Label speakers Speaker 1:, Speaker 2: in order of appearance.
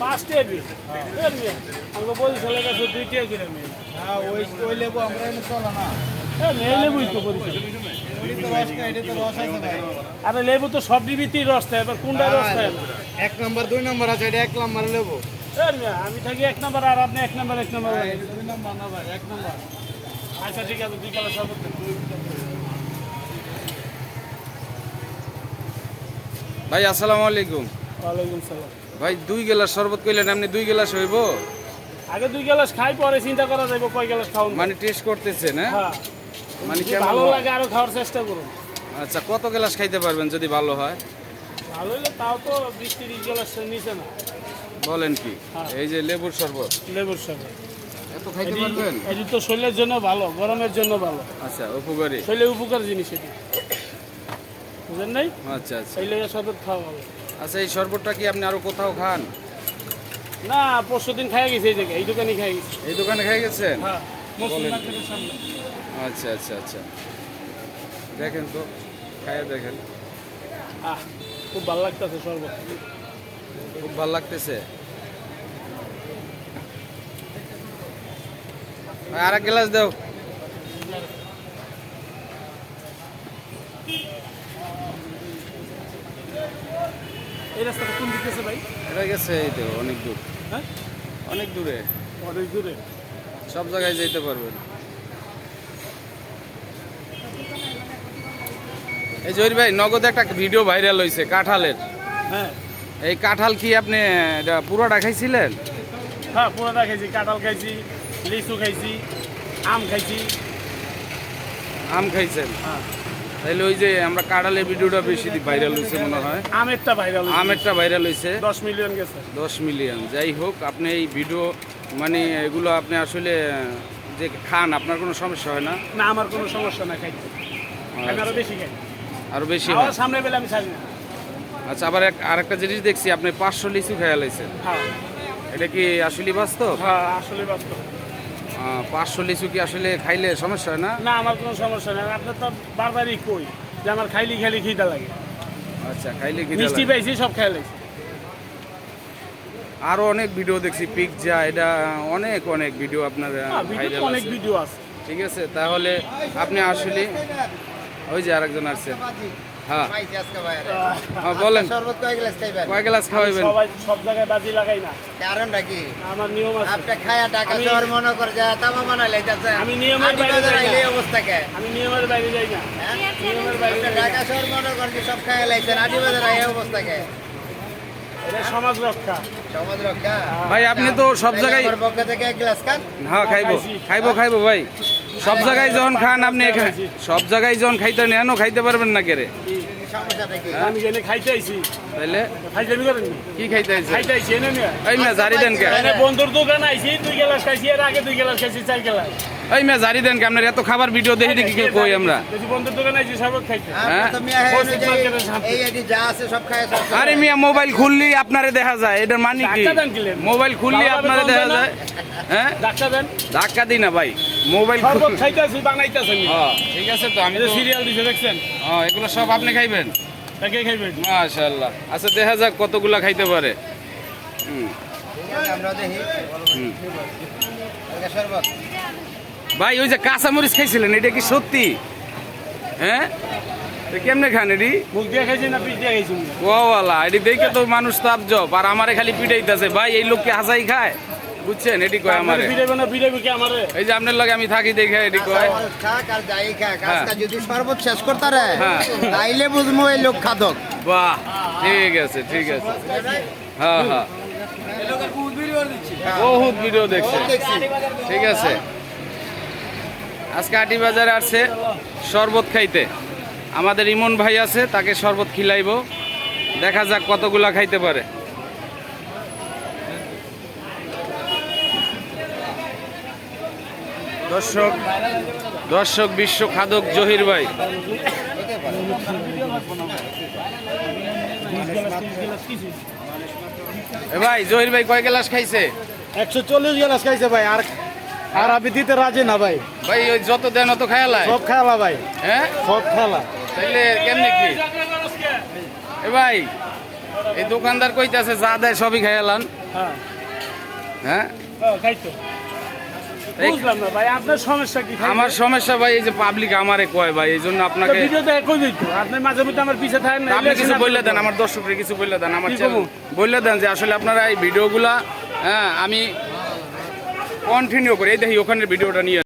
Speaker 1: পাঁচটা কাছে দুইটা করে মেয়ে
Speaker 2: হ্যাঁ ওই ওই লেবু আমরা এনে চলে না।
Speaker 1: হ্যাঁ আরে লেবু তো সব ডিবিতেই রস দেয় এবার কোনটা রস দেয়?
Speaker 2: এক নম্বর দুই নম্বর আছে এটা এক নম্বর লেবু।
Speaker 1: এ মিয়া, আমি থাকি এক নম্বর আর আপনি এক নম্বর এক নম্বর।
Speaker 2: দুই নম্বর ভাই এক নম্বর।
Speaker 1: আচ্ছা ঠিক আছে দুই কালার শরবত
Speaker 3: ভাই আসসালামু আলাইকুম।
Speaker 1: ওয়ালাইকুম সালাম।
Speaker 3: ভাই দুই গেলাস শরবত কইলেন আপনি দুই গেলাস হইব?
Speaker 1: আগে দুই গ্লাস খাই পরে চিন্তা করা যাবে কয় গ্লাস খাওয়ান
Speaker 3: মানে টেস্ট করতেছেন হ্যাঁ?
Speaker 1: হ্যাঁ।
Speaker 3: মানে কেমন
Speaker 1: ভালো লাগে আরও খাওয়ার চেষ্টা করুন।
Speaker 3: আচ্ছা কত গেলাস খাইতে পারবেন যদি ভালো হয়?
Speaker 1: ভালো হলে তাও তো বিশ তিরিশ গ্লাস নিচে না।
Speaker 3: বলেন কি?
Speaker 1: হ্যাঁ।
Speaker 3: এই যে লেবুর শরবত।
Speaker 1: লেবুর শরবত।
Speaker 3: এত খাইতে পারবেন?
Speaker 1: এটি তো শরীরের জন্য ভালো গরমের জন্য ভালো।
Speaker 3: আচ্ছা উপকারী।
Speaker 1: উপকার জিনিস এটি। নাই?
Speaker 3: আচ্ছা আচ্ছা।
Speaker 1: লেগে শরবত খাওয়া ভালো।
Speaker 3: আচ্ছা এই শরবতটা কি আপনি আরও কোথাও খান?
Speaker 1: না পরশু দিন খাই গেছে এই জায়গায় এই দোকানে খাই গেছে।
Speaker 3: এই দোকানে খাই গেছেন?
Speaker 1: হ্যাঁ
Speaker 3: বলেন।
Speaker 1: মার্কেটের সামনে।
Speaker 3: আচ্ছা আচ্ছা আচ্ছা। দেখেন তো খাইয়া দেখেন।
Speaker 1: আহ খুব ভালো লাগতেছে শরবত।
Speaker 3: খুব ভালো লাগতেছে। আর এক গ্লাস দাও।
Speaker 1: এই রাস্তাটা কোন দিতেছে ভাই?
Speaker 3: এটা গেছে এই তো অনেক দূর।
Speaker 1: হ্যাঁ?
Speaker 3: অনেক দূরে।
Speaker 1: অনেক দূরে।
Speaker 3: সব জায়গায় যেতে পারবেন। এই জহির ভাই নগদ একটা ভিডিও ভাইরাল হয়েছে কাঁঠালের।
Speaker 1: হ্যাঁ।
Speaker 3: এই কাঁঠাল কি আপনি পুরোটা খাইছিলেন?
Speaker 1: হ্যাঁ পুরোটা খাইছি কাঁঠাল খাইছি লিচু খাইছি আম খাইছি।
Speaker 3: আম খাইছেন?
Speaker 1: হ্যাঁ।
Speaker 3: তাইলে ওই যে আমরা কাঁঠালের ভিডিওটা বেশি ভাইরাল হয়েছে মনে হয়।
Speaker 1: আমেরটা ভাইরাল
Speaker 3: আমেরটা ভাইরাল হয়েছে
Speaker 1: দশ মিলিয়ন গেছে।
Speaker 3: দশ মিলিয়ন যাই হোক আপনি এই ভিডিও মানে এগুলো আপনি আসলে যে খান আপনার কোনো সমস্যা হয় না?
Speaker 1: না আমার কোনো সমস্যা না খাইতে। আমি আরও বেশি খাই।
Speaker 3: আরও বেশি হয়?
Speaker 1: সামনে পেলে আমি ছাড়ি না।
Speaker 3: আচ্ছা আবার এক আরেকটা জিনিস দেখছি আপনি পাঁচশো লিচু খেয়াল লাইছেন।
Speaker 1: হ্যাঁ।
Speaker 3: এটা কি আসলে বাস্তব?
Speaker 1: হ্যাঁ আসলে বাস্তব।
Speaker 3: পাঁচশো লিচু কি আসলে খাইলে সমস্যা হয় না?
Speaker 1: না আমার কোনো সমস্যা নেই। আপনার তো বারবারই কই যে আমার খাইলি খাইলি খিদা লাগে।
Speaker 3: আচ্ছা খাইলে কি
Speaker 1: মিষ্টি পাইছি সব খাই লাগছে
Speaker 3: আরও অনেক ভিডিও দেখছি পিকজা এটা অনেক অনেক ভিডিও আপনার ভাইরাল
Speaker 1: অনেক
Speaker 3: আছে।
Speaker 1: ভিডিও আছে।
Speaker 3: ঠিক আছে তাহলে আপনি আসলে ওই যে আরেকজন আসছে হ্যাঁ।
Speaker 2: ভাই
Speaker 3: হ্যাঁ বলেন।
Speaker 2: শরবত কয় গ্লাস খাইবেন?
Speaker 3: কয় গ্লাস খাওয়াবেন
Speaker 1: সবাই সব জায়গায় বাজি লাগাই না।
Speaker 2: কারণটা কি?
Speaker 1: আমার নিয়ম আছে।
Speaker 2: আপনি খায়া টাকা শহর মনে করে যা তামা বানাই লাইতাছে
Speaker 1: আমি নিয়মের বাইরে যাই না।
Speaker 2: এই অবস্থা
Speaker 1: আমি নিয়মের বাইরে যাই না।
Speaker 2: হ্যাঁ?
Speaker 1: নিয়মের বাইরে
Speaker 2: আপনি
Speaker 1: যাই না।
Speaker 2: ঢাকা শহর মনে করেন সব খায়া লাইছেন আদি বাজার এই অবস্থা
Speaker 1: সমাজ রক্ষা।
Speaker 2: সমাজ রক্ষা?
Speaker 3: ভাই আপনি তো সব জায়গায়
Speaker 2: পক্ষ থেকে এক গ্লাস খান।
Speaker 3: হ্যাঁ খাইবো। খাইবো খাইবো ভাই। সব জায়গায় যখন খান আপনি এখানে সব জায়গায় যখন খাইতে নেন খাইতে পারবেন না কেরে।
Speaker 1: আমি জেনে খাইতে আইছি।
Speaker 3: তাইলে?
Speaker 1: খাইতে আমি করেন
Speaker 3: কি খাইতে আইছি?
Speaker 1: খাইতে আইছি এনে নিয়ে।
Speaker 3: এই না জারি দেন কে?
Speaker 1: এনে বন্ধুর দোকান আইছি দুই গ্লাস খাইছি এর আগে দুই গ্লাস খাইছি চার গ্লাস।
Speaker 3: এই মেয়ে জারি দেন কে আপনার এত খাবার ভিডিও দেখি দেখি কি কই আমরা? আরে মিয়া মোবাইল খুললি আপনারে দেখা যায় এটার মানে কি? মোবাইল খুললি আপনারে দেখা যায়। হ্যাঁ?
Speaker 1: ডাক্তার দেন।
Speaker 3: ধাক্কা দিই না ভাই মোবাইল হ্যাঁ ঠিক আছে তো আমি তো
Speaker 1: সিরিয়াল দিছে দেখছেন?
Speaker 3: হ্যাঁ এগুলো সব আপনি খাইবেন? মাশাআল্লাহ। আচ্ছা দেখা যাক কতগুলা খাইতে পারে। হুম
Speaker 2: আমরা দেখি।
Speaker 3: হুম। ভাই ওই যে কাঁচামরিচ খাইছিলেন এটা কি সত্যি? হ্যাঁ? কেমনে খান এটি?
Speaker 1: মুখ দিয়ে খাইছি না পিঠ দিয়ে খাইছি
Speaker 3: ওয়ালা এটি দেখে তো মানুষ তাপ জব আর আমারে খালি পিটাইতেছে। ভাই এই লোককে হাসাই খায়? বুঝছেন এটি কয় আমারে?
Speaker 1: বিড়াইবে না বিড়াইবে কি আমারে?
Speaker 3: এই যে আপনার লগে আমি থাকি দেখে এটি কয়। হ্যাঁ।
Speaker 2: যদি শরবত শেষ করতে
Speaker 3: হ্যাঁ।
Speaker 2: তাইলে বুঝব এই লোক খাদক।
Speaker 3: বাহ ঠিক আছে ঠিক আছে। হ্যাঁ হ্যাঁ। বহুত ভিডিও দেখছে। ঠিক আছে। আজকে আটি বাজারে আসছে শরবত খাইতে। আমাদের ইমন ভাই আছে, তাকে শরবত খিলাইব। দেখা যাক কতগুলা খাইতে পারে। দর্শক দর্শক বিশ্ব খাদক জহির ভাই। ভাই, জহির ভাই কয় গ্লাস খাইছে?
Speaker 2: একশো চল্লিশ গ্লাস খাইছে ভাই, আর আর আমি দিতে রাজি না ভাই।
Speaker 3: ভাই ওই যত দেন অত খায়ালায়
Speaker 2: সব খেলা ভাই।
Speaker 3: হ্যাঁ?
Speaker 2: সব খেলা।
Speaker 3: তাইলে কেমনে কি? এ ভাই এই দোকানদার কইতাছে যা দেয় সবই খাইলান
Speaker 1: হ্যাঁ।
Speaker 3: হ্যাঁ?
Speaker 1: বুঝলাম না ভাই আপনার সমস্যা কি?
Speaker 3: আমার সমস্যা ভাই এই যে পাবলিক আমারে কয় ভাই এই জন্য আপনাকে
Speaker 1: ভিডিওতে একই দিত আপনি মাঝে মধ্যে আমার পিছে থাকেন না
Speaker 3: আপনি কিছু বললে দেন আমার দর্শকরা কিছু বললে দেন আমার? বললে দেন যে আসলে আপনারা এই ভিডিওগুলা হ্যাঁ আমি কন্টিনিউ করে এই দেখি ওখানের ভিডিওটা নিয়ে